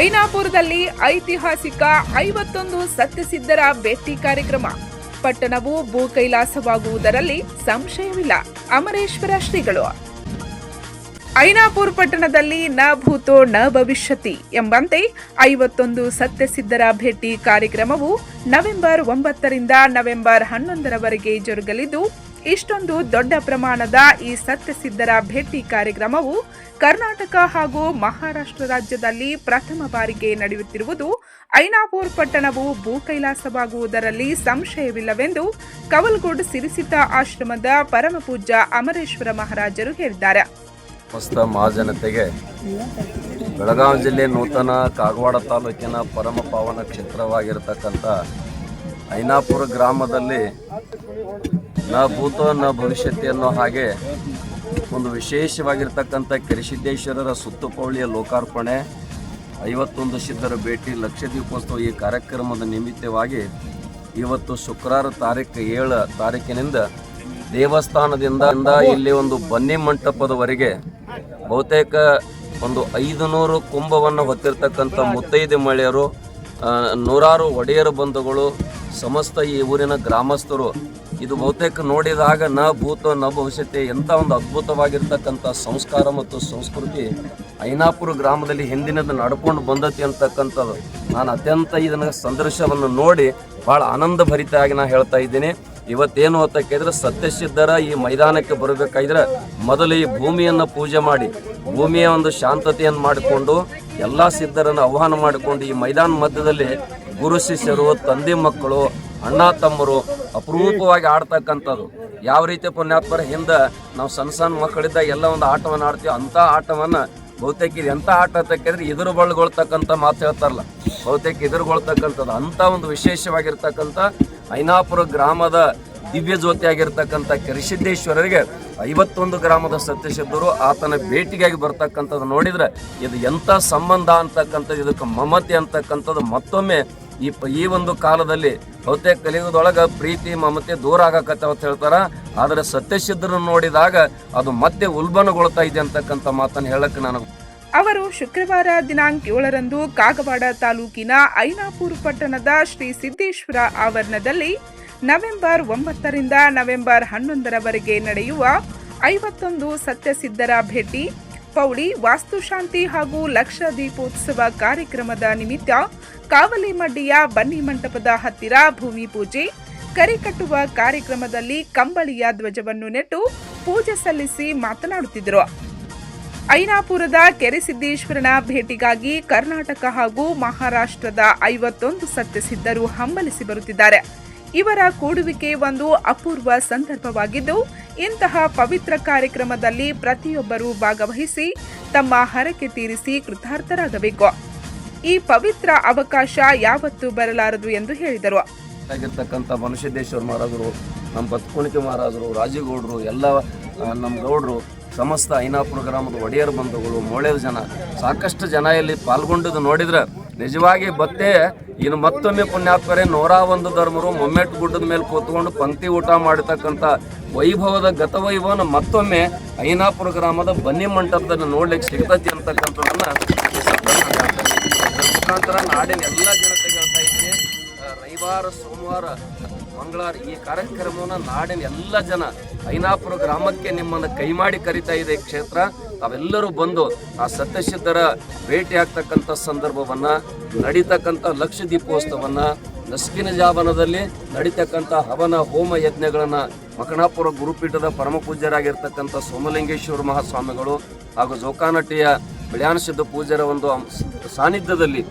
ಐನಾಪುರದಲ್ಲಿ ಐತಿಹಾಸಿಕ ಐವತ್ತೊಂದು ಸತ್ಯಸಿದ್ಧರ ಭೇಟಿ ಕಾರ್ಯಕ್ರಮ. ಪಟ್ಟಣವು ಭೂ ಕೈಲಾಸವಾಗುವುದರಲ್ಲಿ ಸಂಶಯವಿಲ್ಲ. ಅಮರೇಶ್ವರ ಶ್ರೀಗಳು. ಐನಾಪುರ್ ಪಟ್ಟಣದಲ್ಲಿ ನ ಭೂತೋ ನ ಭವಿಷ್ಯತಿ ಎಂಬಂತೆ ಐವತ್ತೊಂದು ಸತ್ಯಸಿದ್ಧರ ಭೇಟಿ ಕಾರ್ಯಕ್ರಮವು ನವೆಂಬರ್ ಒಂಬತ್ತರಿಂದ ನವೆಂಬರ್ ಹನ್ನೊಂದರವರೆಗೆ ಜರುಗಲಿದ್ದು ಇಷ್ಟೊಂದು ದೊಡ್ಡ ಪ್ರಮಾಣದ ಈ ಸತ್ಯಸಿದ್ಧರ ಭೇಟಿ ಕಾರ್ಯಕ್ರಮವು ಕರ್ನಾಟಕ ಹಾಗೂ ಮಹಾರಾಷ್ಟ್ರ ರಾಜ್ಯದಲ್ಲಿ ಪ್ರಥಮ ಬಾರಿಗೆ ನಡೆಯುತ್ತಿರುವುದು ಐನಾಪೂರ್ ಪಟ್ಟಣವು ಭೂ ಕೈಲಾಸವಾಗುವುದರಲ್ಲಿ ಸಂಶಯವಿಲ್ಲವೆಂದು ಕವಲ್ಗುಡ್ ಸಿರಿಸಿತ ಆಶ್ರಮದ ಪರಮಪೂಜ್ಯ ಅಮರೇಶ್ವರ ಮಹಾರಾಜರು ಹೇಳಿದ್ದಾರೆ. ಮಹಾಜನತೆಗೆ ಬೆಳಗಾವಿ ಜಿಲ್ಲೆ ನೂತನ ಕಾಗವಾಡ ತಾಲೂಕಿನ ಪರಮ ಪಾವನ ಕ್ಷೇತ್ರವಾಗಿರತಕ್ಕಂಥ ಐನಾಪುರ ಗ್ರಾಮದಲ್ಲಿ ನ ಭೂತ, ನ ಭವಿಷ್ಯತಿ ಅನ್ನೋ ಹಾಗೆ ಒಂದು ವಿಶೇಷವಾಗಿರ್ತಕ್ಕಂಥ ಕೆರಿಸಿದ್ದೇಶ್ವರರ ಸುತ್ತುಪೌಳಿಯ ಲೋಕಾರ್ಪಣೆ, ಐವತ್ತೊಂದು ಸಿದ್ಧರ ಭೇಟಿ ಲಕ್ಷ ದೀಪೋತ್ಸವ ಈ ಕಾರ್ಯಕ್ರಮದ ನಿಮಿತ್ತವಾಗಿ ಇವತ್ತು ಶುಕ್ರವಾರ ತಾರೀಕು ಏಳು ತಾರೀಕಿನಿಂದ ದೇವಸ್ಥಾನದಿಂದ ಇಲ್ಲಿ ಒಂದು ಬನ್ನಿ ಮಂಟಪದವರೆಗೆ ಬಹುತೇಕ ಒಂದು ಐದು ನೂರು ಕುಂಭವನ್ನು ಹೊತ್ತಿರತಕ್ಕಂಥ ಮುತ್ತೈದೆ ಮಳೆಯರು ನೂರಾರು ಒಡೆಯರ ಬಂಧುಗಳು ಸಮಸ್ತ ಈ ಊರಿನ ಗ್ರಾಮಸ್ಥರು ಇದು ಬಹುತೇಕ ನೋಡಿದಾಗ ನ ಭೂತ, ನ ಭವಿಷ್ಯತೆ ಎಂಥ ಒಂದು ಅದ್ಭುತವಾಗಿರ್ತಕ್ಕಂಥ ಸಂಸ್ಕಾರ ಮತ್ತು ಸಂಸ್ಕೃತಿ ಐನಾಪುರ ಗ್ರಾಮದಲ್ಲಿ ಹಿಂದಿನದು ನಡ್ಕೊಂಡು ಬಂದತಿ ಅಂತಕ್ಕಂಥದ್ದು. ನಾನು ಅತ್ಯಂತ ಇದನ್ನ ಸಂದರ್ಶವನ್ನು ನೋಡಿ ಭಾಳ ಆನಂದ ಭರಿತಾಗಿ ನಾನು ಹೇಳ್ತಾ ಇದ್ದೀನಿ. ಇವತ್ತೇನು ಅಂತ ಕೇಳಿದ್ರೆ ಸತ್ಯಸಿದ್ಧರ ಈ ಮೈದಾನಕ್ಕೆ ಬರಬೇಕಾದ್ರೆ ಮೊದಲು ಈ ಭೂಮಿಯನ್ನು ಪೂಜೆ ಮಾಡಿ, ಭೂಮಿಯ ಒಂದು ಶಾಂತತೆಯನ್ನು ಮಾಡಿಕೊಂಡು, ಎಲ್ಲ ಸಿದ್ಧರನ್ನು ಆಹ್ವಾನ ಮಾಡಿಕೊಂಡು ಈ ಮೈದಾನ ಮಧ್ಯದಲ್ಲಿ ಗುರು ಶಿಷ್ಯರು, ತಂದೆ ಮಕ್ಕಳು, ಅಣ್ಣ ತಮ್ಮರು ಅಪರೂಪವಾಗಿ ಆಡ್ತಕ್ಕಂಥದ್ದು. ಯಾವ ರೀತಿ ಪುಣ್ಯಾತ್ಮರ ಹಿಂದೆ ನಾವು ಸಣ್ಣ ಸಣ್ಣ ಮಕ್ಕಳಿದ್ದ ಎಲ್ಲ ಒಂದು ಆಟವನ್ನು ಆಡ್ತೀವಿ ಅಂಥ ಆಟವನ್ನು ಬಹುತೇಕ ಇದು ಎಂಥ ಆಟ ಅಂತ ಇದ್ರು ಎದುರು ಬಳ್ಗೊಳ್ತಕ್ಕಂಥ ಮಾತು ಹೇಳ್ತಾರಲ್ಲ. ಬಹುತೇಕ ಎದುರುಗೊಳ್ತಕ್ಕಂಥದ್ದು. ಅಂಥ ಒಂದು ವಿಶೇಷವಾಗಿರ್ತಕ್ಕಂಥ ಐನಾಪುರ ಗ್ರಾಮದ ದಿವ್ಯ ಜ್ಯೋತಿಯಾಗಿರ್ತಕ್ಕಂಥ ಕರಿಸಿದ್ದೇಶ್ವರರಿಗೆ ಐವತ್ತೊಂದು ಗ್ರಾಮದ ಸತ್ಯಸಿದ್ಧರು ಆತನ ಭೇಟಿಗಾಗಿ ಬರ್ತಕ್ಕಂಥದ್ದು ನೋಡಿದ್ರೆ ಇದು ಎಂಥ ಸಂಬಂಧ ಅಂತಕ್ಕಂಥದ್ದು, ಇದಕ್ಕೆ ಮಮತೆ ಅಂತಕ್ಕಂಥದ್ದು ಮತ್ತೊಮ್ಮೆ ಈ ಈ ಒಂದು ಕಾಲದಲ್ಲಿ ಬಹುತೇಕ ಕಲಿಯುಗದೊಳಗೆ ಪ್ರೀತಿ, ಮಮತೆ ದೂರ ಆಗಕತ್ತೆ ಅಂತ ಹೇಳ್ತಾರೆ. ಆದರೆ ಸತ್ಯಸಿದ್ಧರನ್ನು ನೋಡಿದಾಗ ಅದು ಮತ್ತೆ ಉಲ್ಬಣಗೊಳ್ತಾ ಇದೆ ಅಂತಕ್ಕಂಥ ಮಾತನ್ನು ಹೇಳಕ್ಕೆ ನಾನು ಅವರು ಶುಕ್ರವಾರ ದಿನಾಂಕ ಏಳರಂದು ಕಾಗವಾಡ ತಾಲೂಕಿನ ಐನಾಪುರ ಪಟ್ಟಣದ ಶ್ರೀ ಸಿದ್ದೇಶ್ವರ ಆವರಣದಲ್ಲಿ ನವೆಂಬರ್ ಒಂಬತ್ತರಿಂದ ನವೆಂಬರ್ ಹನ್ನೊಂದರವರೆಗೆ ನಡೆಯುವ ಐವತ್ತೊಂದು ಸತ್ಯಸಿದ್ಧರ ಭೇಟಿ. ಪೌಳಿ, ವಾಸ್ತುಶಾಂತಿ ಹಾಗೂ ಲಕ್ಷ ದೀಪೋತ್ಸವ ಕಾರ್ಯಕ್ರಮದ ನಿಮಿತ್ತ ಕಾವಲಿಮಡ್ಡಿಯ ಬನ್ನಿ ಮಂಟಪದ ಹತ್ತಿರ ಭೂಮಿ ಪೂಜೆ. ಕರಿ ಕಟ್ಟುವ ಕಾರ್ಯಕ್ರಮದಲ್ಲಿ ಕಂಬಳಿಯ ಧ್ವಜವನ್ನು ನೆಟ್ಟು ಪೂಜೆ ಸಲ್ಲಿಸಿ ಮಾತನಾಡುತ್ತಿದ್ದರು. ಐನಾಪುರದ ಕೆರೆಸಿದ್ದೇಶ್ವರನ ಭೇಟಿಗಾಗಿ ಕರ್ನಾಟಕ ಹಾಗೂ ಮಹಾರಾಷ್ಟ್ರದ ಐವತ್ತೊಂದು ಸತ್ಯಸಿದ್ಧರು ಹಂಬಲಿಸಿ ಬರುತ್ತಿದ್ದಾರೆ. ಇವರ ಕೂಡುವಿಕೆ ಒಂದು ಅಪೂರ್ವ ಸಂದರ್ಭವಾಗಿದ್ದು ಇಂತಹ ಪವಿತ್ರ ಕಾರ್ಯಕ್ರಮದಲ್ಲಿ ಪ್ರತಿಯೊಬ್ಬರೂ ಭಾಗವಹಿಸಿ ತಮ್ಮ ಹರಕೆ ತೀರಿಸಿ ಕೃತಾರ್ಥರಾಗಬೇಕು. ಈ ಪವಿತ್ರ ಅವಕಾಶ ಯಾವತ್ತೂ ಬರಲಾರದು ಎಂದು ಹೇಳಿದರು. ಆಗಿರ್ತಕ್ಕಂಥ ಮನುಷ್ಯದೇಶ್ವರ ಮಹಾರಾಜರು, ನಮ್ಮ ಬತ್ಕುಣಿಕೆ ಮಹಾರಾಜರು, ರಾಜಗೌಡರು, ಎಲ್ಲ ನಮ್ಮ ಗೌಡರು, ಸಮಸ್ತ ಐನಾಪುರ ಗ್ರಾಮದ ಒಡೆಯರ್ ಬಂಧುಗಳು ಮೊಳೆದ ಜನ, ಸಾಕಷ್ಟು ಜನ ಇಲ್ಲಿ ಪಾಲ್ಗೊಂಡದ್ದು ನೋಡಿದ್ರೆ ನಿಜವಾಗಿ ಬತ್ತೆ, ಇನ್ನು ಮತ್ತೊಮ್ಮೆ ಪುಣ್ಯಾತ್ಮರೇ, ನೂರ ಒಂದು ಧರ್ಮರು ಮೊಮ್ಮೆಟ್ ಗುಡ್ಡದ ಮೇಲೆ ಕೂತ್ಕೊಂಡು ಪಂಕ್ತಿ ಊಟ ಮಾಡತಕ್ಕಂಥ ವೈಭವದ ಗತವೈಭವನ ಮತ್ತೊಮ್ಮೆ ಐನಾಪುರ ಗ್ರಾಮದ ಬನ್ನಿ ಮಂಟಪದಲ್ಲಿ ನೋಡ್ಲಿಕ್ಕೆ ಸಿಗ್ತತಿ. ಅದ್ರ ಮುಖಾಂತರ ನಾಡಿನ ಎಲ್ಲ ಜನತೆಗೆ ಹೇಳ್ತಾ ಇದ್ದೀನಿ ರವಿವಾರ, ಸೋಮವಾರ, ಮಂಗಳವಾರ ಈ ಕಾರ್ಯಕ್ರಮವನ್ನು ನಾಡಿನ ಎಲ್ಲ ಜನ ಐನಾಪುರ ಗ್ರಾಮಕ್ಕೆ ನಿಮ್ಮನ್ನು ಕೈ ಮಾಡಿ ಕರಿತಾ ಇದೆ ಕ್ಷೇತ್ರ ತಾವೆಲ್ಲರೂ ಬಂದು ಆ ಸತ್ಯಸಿದ್ಧರ ಭೇಟಿ ಆಗ್ತಕ್ಕಂಥ ಸಂದರ್ಭವನ್ನು, ನಡೀತಕ್ಕಂಥ ಲಕ್ಷ ದೀಪೋತ್ಸವವನ್ನು, ನಸ್ಕಿನ ಜಾವನದಲ್ಲಿ ನಡೀತಕ್ಕಂಥ ಹವನ ಹೋಮ ಯಜ್ಞಗಳನ್ನು ಮಕಣಾಪುರ ಗುರುಪೀಠದ ಪರಮ ಪೂಜ್ಯರಾಗಿರ್ತಕ್ಕಂಥ ಸೋಮಲಿಂಗೇಶ್ವರ ಮಹಾಸ್ವಾಮಿಗಳು ಹಾಗೂ ಜೋಕಾನಟ್ಟಿಯ ಬಿಳ್ಯಾನ ಸಿದ್ಧ ಪೂಜ್ಯರ ಒಂದು ಸಾನ್ನಿಧ್ಯದಲ್ಲಿ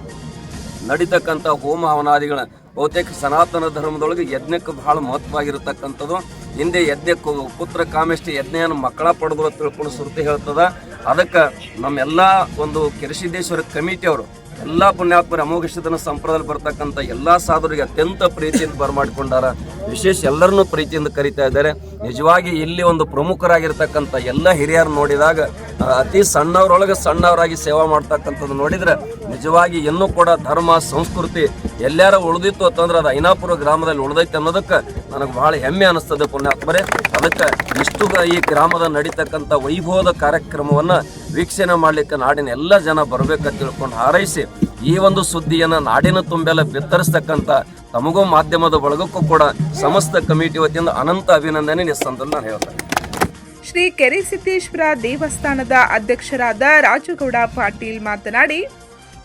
ನಡೀತಕ್ಕಂಥ ಹೋಮ ಹವನಾದಿಗಳ ಬಹುತೇಕ ಸನಾತನ ಧರ್ಮದೊಳಗೆ ಯಜ್ಞಕ್ಕೆ ಬಹಳ ಮಹತ್ವವಾಗಿರತಕ್ಕಂಥದ್ದು. ಹಿಂದೆ ಯಜ್ಞ ಪುತ್ರ ಕಾಮೇಷ್ಟಿ ಯಜ್ಞೆಯನ್ನು ಮಕ್ಕಳ ಪಡೆದು ಅಂತ ತಿಳ್ಕೊಂಡು ಸುರ್ತಿ ಹೇಳ್ತದ. ಅದಕ್ಕೆ ನಮ್ಮೆಲ್ಲ ಒಂದು ಕೆರಸಿದ್ದೇಶ್ವರ ಕಮಿಟಿಯವರು ಎಲ್ಲ ಪುಣ್ಯಾತ್ಮರ ಅಮೋಘಿಷದನ ಸಂಪ್ರದಾಯದಲ್ಲಿ ಬರ್ತಕ್ಕಂಥ ಎಲ್ಲ ಸಾಧುರಿಗೆ ಅತ್ಯಂತ ಪ್ರೀತಿಯಿಂದ ಬರಮಾಡಿಕೊಂಡಾರ. ವಿಶೇಷ ಎಲ್ಲರನ್ನೂ ಪ್ರೀತಿಯಿಂದ ಕರಿತಾ ಇದ್ದಾರೆ. ನಿಜವಾಗಿ ಇಲ್ಲಿ ಒಂದು ಪ್ರಮುಖರಾಗಿರ್ತಕ್ಕಂಥ ಎಲ್ಲ ಹಿರಿಯರು ನೋಡಿದಾಗ ಅತಿ ಸಣ್ಣವರೊಳಗೆ ಸಣ್ಣವರಾಗಿ ಸೇವಾ ಮಾಡ್ತಕ್ಕಂಥದ್ದು ನೋಡಿದ್ರೆ ನಿಜವಾಗಿ ಇನ್ನೂ ಕೂಡ ಧರ್ಮ, ಸಂಸ್ಕೃತಿ ಎಲ್ಲಾರ ಉಳಿದಿತ್ತು ಅಂತಂದ್ರೆ ಅದು ಐನಾಪುರ ಗ್ರಾಮದಲ್ಲಿ ಉಳಿದೈತೆ ಅನ್ನೋದಕ್ಕೆ ನನಗೆ ಬಹಳ ಹೆಮ್ಮೆ ಅನಿಸ್ತದೆ ಪುಣ್ಯಾತ್ಮರೇ. ಅದಕ್ಕೆ ಇಷ್ಟು ಈ ಗ್ರಾಮದ ನಡೀತಕ್ಕಂಥ ವೈಭವದ ಕಾರ್ಯಕ್ರಮವನ್ನು ವೀಕ್ಷಣೆ ಮಾಡಲಿಕ್ಕೆ ನಾಡಿನ ಎಲ್ಲ ಜನ ಬರಬೇಕಂತ ತಿಳ್ಕೊಂಡು ಹಾರೈಸಿ ಈ ಒಂದು ಸುದ್ದಿಯನ್ನು ನಾಡಿನ ತುಂಬೆಲ್ಲ ಬಿತ್ತರಿಸ್ತಕ್ಕಂಥ ತಮಗೂ ಮಾಧ್ಯಮದ ಬಳಗಕ್ಕೂ ಕೂಡ ಸಮಸ್ತ ಕಮಿಟಿ ವತಿಯಿಂದ ಅನಂತ ಅಭಿನಂದನೆ ನಿಸ್ಸಂದಲ್ಲಿ ನಾನು ಹೇಳ್ತೇನೆ. ಶ್ರೀ ಕೆರೆ ಸಿದ್ದೇಶ್ವರ ದೇವಸ್ಥಾನದ ಅಧ್ಯಕ್ಷರಾದ ರಾಜುಗೌಡ ಪಾಟೀಲ್ ಮಾತನಾಡಿ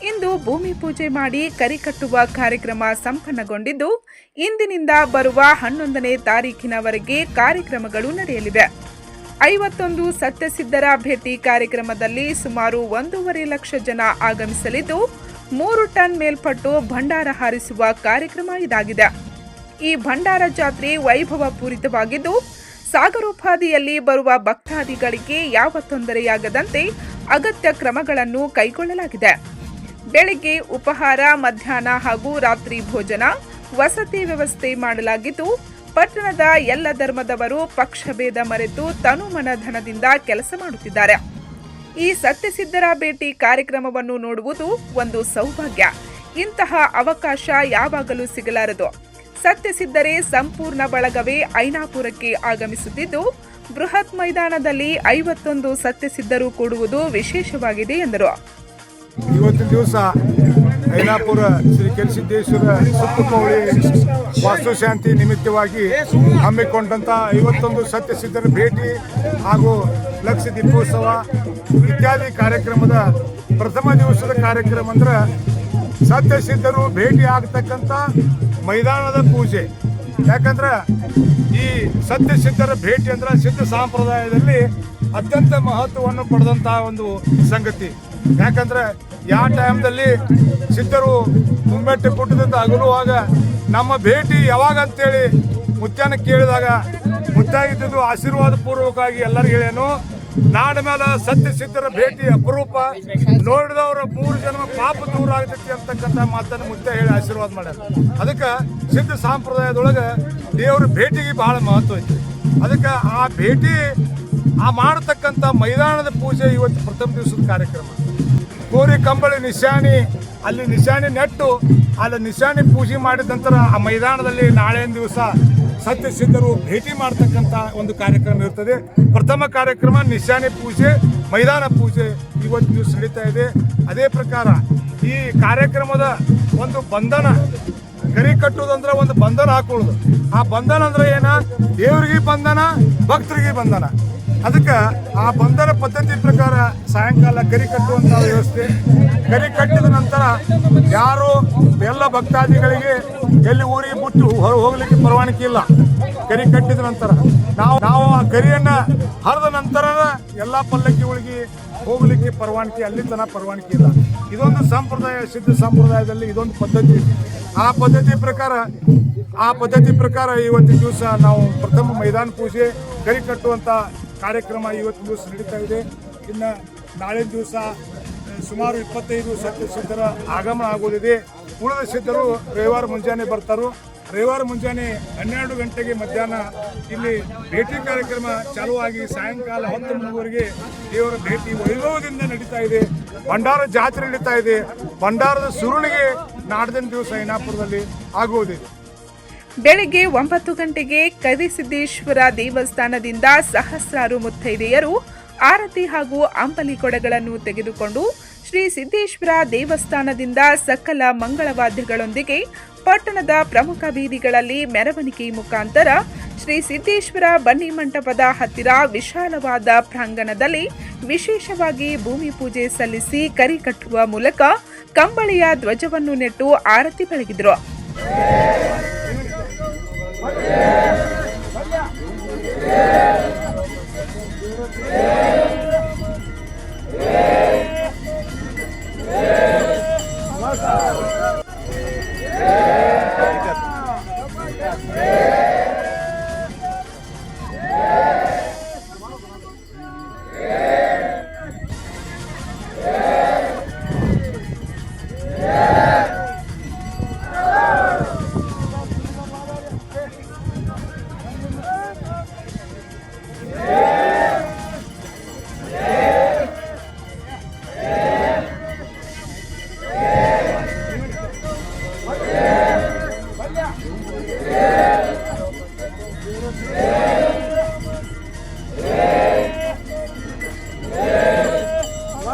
ಇಂದು ಭೂಮಿ ಪೂಜೆ ಮಾಡಿ ಕರಿ ಕಟ್ಟುವ ಕಾರ್ಯಕ್ರಮ ಸಂಪನ್ನಗೊಂಡಿದ್ದು, ಇಂದಿನಿಂದ ಬರುವ ಹನ್ನೊಂದನೇ ತಾರೀಖಿನವರೆಗೆ ಕಾರ್ಯಕ್ರಮಗಳು ನಡೆಯಲಿವೆ. ಐವತ್ತೊಂದು ಸತ್ಯಸಿದ್ಧರ ಭೇಟಿ ಕಾರ್ಯಕ್ರಮದಲ್ಲಿ ಸುಮಾರು ಒಂದೂವರೆ ಲಕ್ಷ ಜನ ಆಗಮಿಸಲಿದ್ದು, ಮೂರು ಟನ್ ಮೇಲ್ಪಟ್ಟು ಭಂಡಾರ ಹಾರಿಸುವ ಕಾರ್ಯಕ್ರಮ ಇದಾಗಿದೆ. ಈ ಭಂಡಾರ ಜಾತ್ರೆ ವೈಭವ ಪೂರಿತವಾಗಿದ್ದು ಸಾಗರೋಪಾದಿಯಲ್ಲಿ ಬರುವ ಭಕ್ತಾದಿಗಳಿಗೆ ಯಾವ ತೊಂದರೆಯಾಗದಂತೆ ಅಗತ್ಯ ಕ್ರಮಗಳನ್ನು ಕೈಗೊಳ್ಳಲಾಗಿದೆ. ಬೆಳಿಗ್ಗೆ ಉಪಹಾರ, ಮಧ್ಯಾಹ್ನ ಹಾಗೂ ರಾತ್ರಿ ಭೋಜನ, ವಸತಿ ವ್ಯವಸ್ಥೆ ಮಾಡಲಾಗಿದ್ದು ಪಟ್ಟಣದ ಎಲ್ಲ ಧರ್ಮದವರು ಪಕ್ಷಭೇದ ಮರೆತು ತನುಮನ ಧನದಿಂದ ಕೆಲಸ ಮಾಡುತ್ತಿದ್ದಾರೆ. ಈ ಸತ್ಯಸಿದ್ಧರ ಭೇಟಿ ಕಾರ್ಯಕ್ರಮವನ್ನು ನೋಡುವುದು ಒಂದು ಸೌಭಾಗ್ಯ. ಇಂತಹ ಅವಕಾಶ ಯಾವಾಗಲೂ ಸಿಗಲಾರದು. ಸತ್ಯಸಿದ್ಧರೇ ಸಂಪೂರ್ಣ ಬಳಗವೇ ಐನಾಪುರಕ್ಕೆ ಆಗಮಿಸುತ್ತಿದ್ದು, ಬೃಹತ್ ಮೈದಾನದಲ್ಲಿ ಐವತ್ತೊಂದು ಸತ್ಯಸಿದ್ಧರು ಕೂಡುವುದು ವಿಶೇಷವಾಗಿದೆ ಎಂದರು. ಇವತ್ತಿನ ದಿವಸ ಐನಾಪುರ ಶ್ರೀ ಕೆಲ್ಸಿದ್ದೇಶ್ವರ ಸುತ್ತುಕೋಳಿ ವಾಸ್ತುಶಾಂತಿ ನಿಮಿತ್ತವಾಗಿ ಹಮ್ಮಿಕೊಂಡಂತ ಐವತ್ತೊಂದು ಸತ್ಯಸಿದ್ಧರ ಭೇಟಿ ಹಾಗೂ ಲಕ್ಷ ದೀಪೋತ್ಸವ ಇತ್ಯಾದಿ ಕಾರ್ಯಕ್ರಮದ ಪ್ರಥಮ ದಿವಸದ ಕಾರ್ಯಕ್ರಮ ಅಂದ್ರೆ ಸತ್ಯಸಿದ್ಧರು ಭೇಟಿ ಆಗ್ತಕ್ಕಂಥ ಮೈದಾನದ ಪೂಜೆ. ಯಾಕಂದ್ರೆ ಈ ಸತ್ಯಸಿದ್ಧರ ಭೇಟಿ ಅಂದ್ರೆ ಸಿದ್ಧ ಸಂಪ್ರದಾಯದಲ್ಲಿ ಅತ್ಯಂತ ಮಹತ್ವವನ್ನು ಪಡೆದಂತಹ ಒಂದು ಸಂಗತಿ. ಯಾಕಂದ್ರೆ ಯಾವ ಟೈಮ್ದಲ್ಲಿ ಸಿದ್ಧರು ಮುಮ್ಮೆಟ್ಟು ಪುಟ್ಟದಿಂದ ಅಗಲುವಾಗ ನಮ್ಮ ಭೇಟಿ ಯಾವಾಗ ಅಂತೇಳಿ ಮುತ್ಯಾನ ಕೇಳಿದಾಗ ಮುತ್ತಾಗಿದ್ದು ಆಶೀರ್ವಾದ ಪೂರ್ವಕವಾಗಿ ಎಲ್ಲರಿಗೂ ಹೇಳೇನು ನಾಡ ಮೇಲೆ ಸತ್ಯ ಸಿದ್ಧರ ಭೇಟಿ ಅಪರೂಪ. ನೋಡಿದವರ ಮೂರು ಜನ ಪಾಪ ದೂರ ಆಗ್ತೈತಿ ಅಂತಕ್ಕಂಥ ಮಾತನ್ನು ಮುತ್ತ ಹೇಳಿ ಆಶೀರ್ವಾದ ಮಾಡ್ಯಾರ. ಅದಕ್ಕೆ ಸಿದ್ಧ ಸಂಪ್ರದಾಯದೊಳಗೆ ದೇವರ ಭೇಟಿಗೆ ಬಹಳ ಮಹತ್ವ ಐತಿ. ಅದಕ್ಕೆ ಆ ಭೇಟಿ ಆ ಮಾಡತಕ್ಕಂಥ ಮೈದಾನದ ಪೂಜೆ ಇವತ್ತು ಪ್ರಥಮ ದಿವಸದ ಕಾರ್ಯಕ್ರಮ. ಕೋರಿ, ಕಂಬಳಿ ನಿಶಾನಿ ಅಲ್ಲಿ ನಿಶಾನಿ ನೆಟ್ಟು, ಅಲ್ಲಿ ನಿಶಾನಿ ಪೂಜೆ ಮಾಡಿದ ನಂತರ ಆ ಮೈದಾನದಲ್ಲಿ ನಾಳೆಯ ದಿವಸ ಸತ್ಯ ಸಿದ್ಧರು ಭೇಟಿ ಮಾಡ್ತಕ್ಕಂಥ ಒಂದು ಕಾರ್ಯಕ್ರಮ ಇರ್ತದೆ. ಪ್ರಥಮ ಕಾರ್ಯಕ್ರಮ ನಿಶಾನಿ ಪೂಜೆ, ಮೈದಾನ ಪೂಜೆ ಇವತ್ತು ದಿವಸ ನಡೀತಾ ಇದೆ. ಅದೇ ಪ್ರಕಾರ ಈ ಕಾರ್ಯಕ್ರಮದ ಒಂದು ಬಂಧನ, ಗರಿ ಕಟ್ಟುವುದಂದ್ರೆ ಒಂದು ಬಂಧನ ಹಾಕೊಳ್ಳೋದು. ಆ ಬಂಧನ ಅಂದ್ರೆ ಏನ? ದೇವರಿಗೆ ಬಂಧನ, ಭಕ್ತರಿಗೆ ಬಂಧನ. ಅದಕ್ಕೆ ಆ ಬಂಧನ ಪದ್ಧತಿ ಪ್ರಕಾರ ಸಾಯಂಕಾಲ ಗರಿ ಕಟ್ಟುವಂತ ವ್ಯವಸ್ಥೆ. ಗರಿ ಕಟ್ಟಿದ ನಂತರ ಯಾರು ಎಲ್ಲ ಭಕ್ತಾದಿಗಳಿಗೆ ಎಲ್ಲಿ ಊರಿಗೆ ಬಿಟ್ಟು ಹೊರ ಹೋಗ್ಲಿಕ್ಕೆ ಪರವಾನಗಿ ಇಲ್ಲ. ಗರಿ ಕಟ್ಟಿದ ನಂತರ ನಾವು ನಾವು ಆ ಗರಿಯನ್ನ ಹರಿದ ನಂತರ ಎಲ್ಲ ಪಲ್ಲಕ್ಕಿಗಳಿಗೆ ಹೋಗ್ಲಿಕ್ಕೆ ಪರವಾನಗಿ, ಅಲ್ಲಿ ತನಕ ಪರವಾನಗಿ ಇಲ್ಲ. ಇದೊಂದು ಸಂಪ್ರದಾಯ, ಸಿದ್ಧ ಸಂಪ್ರದಾಯದಲ್ಲಿ ಇದೊಂದು ಪದ್ಧತಿ. ಆ ಪದ್ಧತಿ ಪ್ರಕಾರ, ಆ ಪದ್ಧತಿ ಪ್ರಕಾರ ಇವತ್ತಿನ ದಿವಸ ನಾವು ಪ್ರಥಮ ಮೈದಾನ ಪೂಜೆ, ಗರಿ ಕಟ್ಟುವಂತ ಕಾರ್ಯಕ್ರಮ ಇವತ್ತು ದಿವಸ ನಡೀತಾ ಇದೆ. ಇನ್ನು ನಾಳೆ ದಿವಸ ಸುಮಾರು ಇಪ್ಪತ್ತೈದು ಸತ್ಯ ಸಿದ್ಧರ ಆಗಮನ ಆಗೋದಿದೆ. ಉಳಿದ ಸಿದ್ಧರು ರವಿವಾರ ಮುಂಜಾನೆ ಬರ್ತಾರೋ. ರವಿವಾರ ಮುಂಜಾನೆ ಹನ್ನೆರಡು ಗಂಟೆಗೆ ಮಧ್ಯಾಹ್ನ ಇಲ್ಲಿ ಭೇಟಿ ಕಾರ್ಯಕ್ರಮ ಚಾಲುವಾಗಿ ಸಾಯಂಕಾಲ ಹತ್ತು ಮೂರುವರೆಗೆ ದೇವರ ಭೇಟಿ ವೈಭವದಿಂದ ನಡೀತಾ ಇದೆ. ಭಂಡಾರ ಜಾತ್ರೆ ನಡೀತಾ ಇದೆ. ಭಂಡಾರದ ಸುರುಳಿಗೆ ನಾಡ್ದಿನ ದಿವಸ ಐನಾಪುರದಲ್ಲಿ ಆಗುವುದಿದೆ. ಬೆಳಗ್ಗೆ ಒಂಬತ್ತು ಗಂಟೆಗೆ ಕರಿಸಿದ್ದೇಶ್ವರ ದೇವಸ್ಥಾನದಿಂದ ಸಹಸ್ರಾರು ಮುತ್ತೈದೆಯರು ಆರತಿ ಹಾಗೂ ಅಂಬಲಿ ಕೊಡಗಳನ್ನು ತೆಗೆದುಕೊಂಡು ಶ್ರೀ ಸಿದ್ದೇಶ್ವರ ದೇವಸ್ಥಾನದಿಂದ ಸಕಲ ಮಂಗಳವಾದ್ಯಗಳೊಂದಿಗೆ ಪಟ್ಟಣದ ಪ್ರಮುಖ ಬೀದಿಗಳಲ್ಲಿ ಮೆರವಣಿಗೆ ಮುಖಾಂತರ ಶ್ರೀ ಸಿದ್ದೇಶ್ವರ ಬನ್ನಿ ಮಂಟಪದ ಹತ್ತಿರ ವಿಶಾಲವಾದ ಪ್ರಾಂಗಣದಲ್ಲಿ ವಿಶೇಷವಾಗಿ ಭೂಮಿ ಪೂಜೆ ಸಲ್ಲಿಸಿ ಕರಿ ಕಟ್ಟುವ ಮೂಲಕ ಕಂಬಳಿಯ ಧ್ವಜವನ್ನು ನೆಟ್ಟು ಆರತಿ ಬೆಳಗಿದ್ರು. Yeah.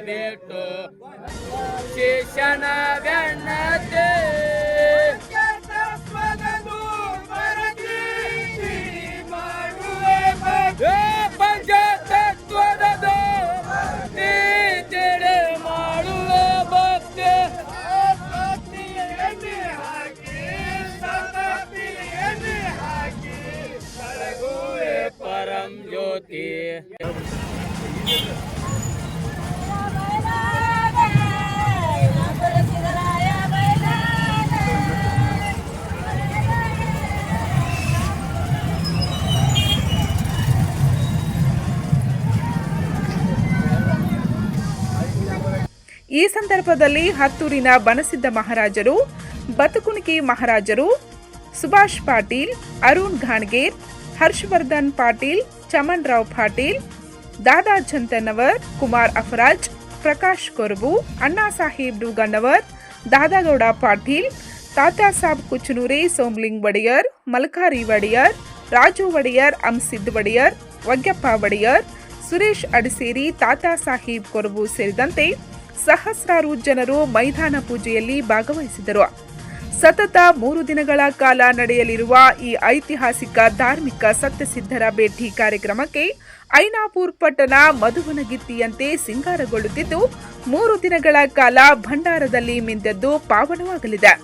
ಬಿಟ್ಟು ಶಿಕ್ಷಣ ಬೆನ್ನತೆ ಏ ಪಂಚತತ್ವದ ಭಕ್ತಿ ತಿಳಿ ಮಾಡುವ ಭಕ್ತಿ. ಪರಂ ಜ್ಯೋತಿ. ಈ ಸಂದರ್ಭದಲ್ಲಿ ಹತ್ತೂರಿನ ಬನಸಿದ್ದ ಮಹಾರಾಜರು, ಬತುಕುಣಿಕೆ ಮಹಾರಾಜರು, ಸುಭಾಷ್ ಪಾಟೀಲ್, ಅರುಣ್ ಘಾಣ್ಗೇರ್ ಹರ್ಷವರ್ಧನ್ ಪಾಟೀಲ್ ಚಮನ್ ರಾವ್ ಪಾಟೀಲ್, ದಾದಾ ಚಂತನ್ನವರ್ ಕುಮಾರ್ ಅಫರಾಜ್, ಪ್ರಕಾಶ್ ಕೊರಬು, ಅಣ್ಣಾ ಸಾಹೇಬ್ ಡೂಗಣ್ಣವರ್, ದಾದಾಗೌಡ ಪಾಟೀಲ್, ತಾತಾ ಸಾಬ್ ಕುಚನೂರಿ ಸೋಮ್ಲಿಂಗ್ ಒಡೆಯರ್, ಮಲ್ಕಾರಿ ಒಡೆಯರ್, ರಾಜು ಒಡೆಯರ್ ಅಂಸಿದ್ ಒಡೆಯರ್ ವಗ್ಯಪ್ಪ ಒಡೆಯರ್, ಸುರೇಶ್ ಅಡಸೇರಿ, ತಾತಾ ಸಾಹೇಬ್ ಕೊರಬು ಸೇರಿದಂತೆ ಸಹಸ್ರಾರು ಜನರು ಮೈದಾನ ಪೂಜೆಯಲ್ಲಿ ಭಾಗವಹಿಸಿದರು. ಸತತ ಮೂರು ದಿನಗಳ ಕಾಲ ನಡೆಯಲಿರುವ ಈ ಐತಿಹಾಸಿಕ ಧಾರ್ಮಿಕ ಸತ್ಯಸಿದ್ಧರ ಭೇಟಿ ಕಾರ್ಯಕ್ರಮಕ್ಕೆ ಐನಾಪುರ್ ಪಟ್ಟಣ ಮಧುವನಗಿತ್ತಿಯಂತೆ ಸಿಂಗಾರಗೊಳ್ಳುತ್ತಿದ್ದು, ಮೂರು ದಿನಗಳ ಕಾಲ ಭಂಡಾರದಲ್ಲಿ ಮಿಂದೆದ್ದು ಪಾವನವಾಗಲಿದೆ.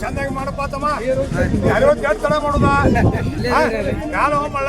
ಚಂದಾಗಿ ಮಾಡಪ್ಪ ತಮ್ಮ ಯಾರೋ ಕೆಟ್ಟ ತಡ ಯಾರೋ ಮಳ್ಳ